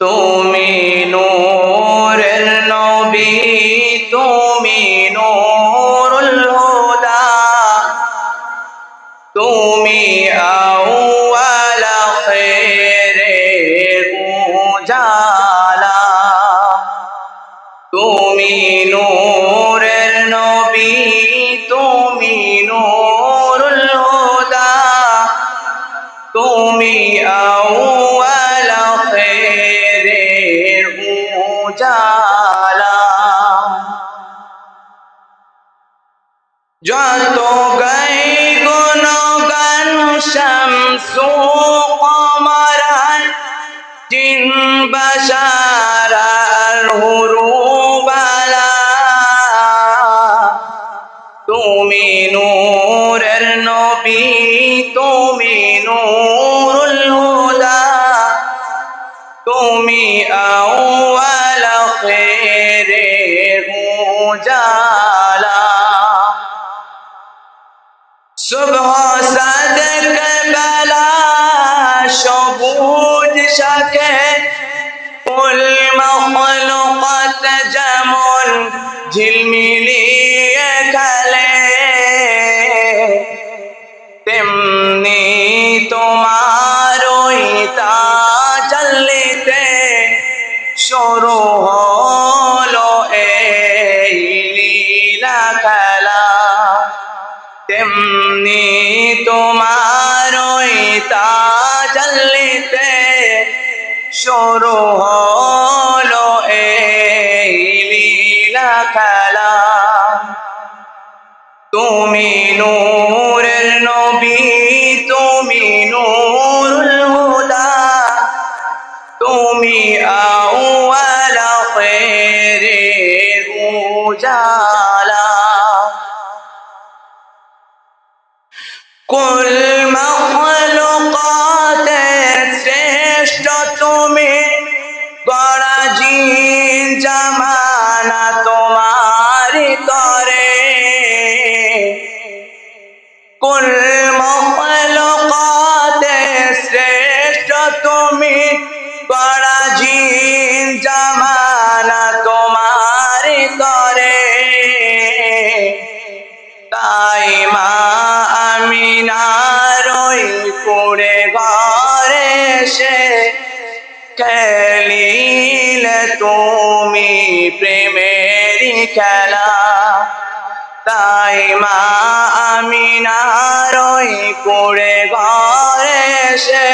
তুমি নূরের নবী তুমি নূরুল হুদা তুমি আউয়াল যত গাই গুণগান শামসু কমরান জিন বাশারার হুরুবালা তুমি নূরের নবী, তুমি নূরুল হুদা। তুমি আউয়াল খেরের উজালা সুবহ সাদক বেলা সবুজ শাকে কুল মখলুকাত যেমন ঝিলমিলিয়ে খেলে তেমনি তোমার ওই তাজাল্লিতে শুরু হলো এই লীলা খেলা। তুমি নূরের নবী, তুমি নূরুল হুদা, তুমি আউয়াল খেরের উজালা কুল মখলুকাতের শ্রেষ্ঠ তুমি। গড়া তোমারি করে কুল তুমি। গড়া তোমারি করে তাই মা তুমি প্রেমেরই খেলা। তাই মা আমিনার ওই কুড়ে ঘরে সে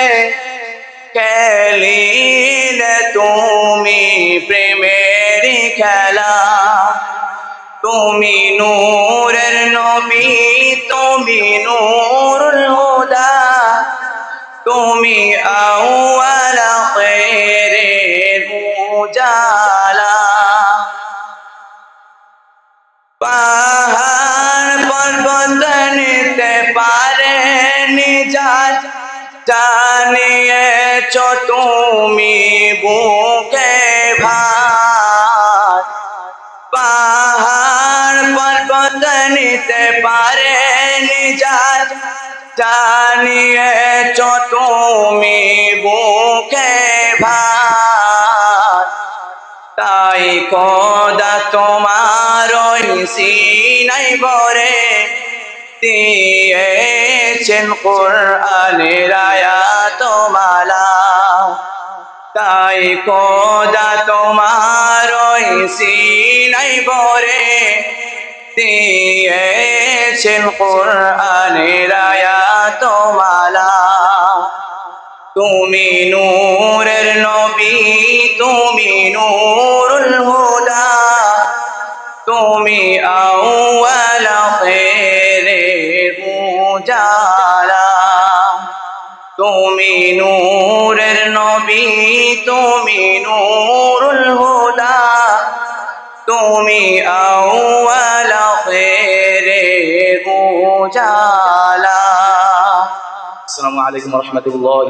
খেলিলে তুমি প্রেমেরই খেলা। তুমি নূরের নবী, তুমি নূরুল উজালা পাহাড় পর্বত নিতে পারে নিজাত জানিয়েছ তুমি বুকে ভাত পাহাড় পর্বত নিতে পারে নিজাত জানিয়েছ তুমি সিনাই বরে, দিয়েছেন কোরআনের আয়াত মালা। তাই কদা তোমার সিনাই বরে, দিয়েছেন কোরআনের আয়াত মালা। তুমি নূরের নবী, তুমি নূরুল উজালা তুমি নূরের নবী তুমি নূরুল হুদা। তুমি আউয়াল খেরের উজালা। আসসালামু আলাইকুম রহমতুল্লাহ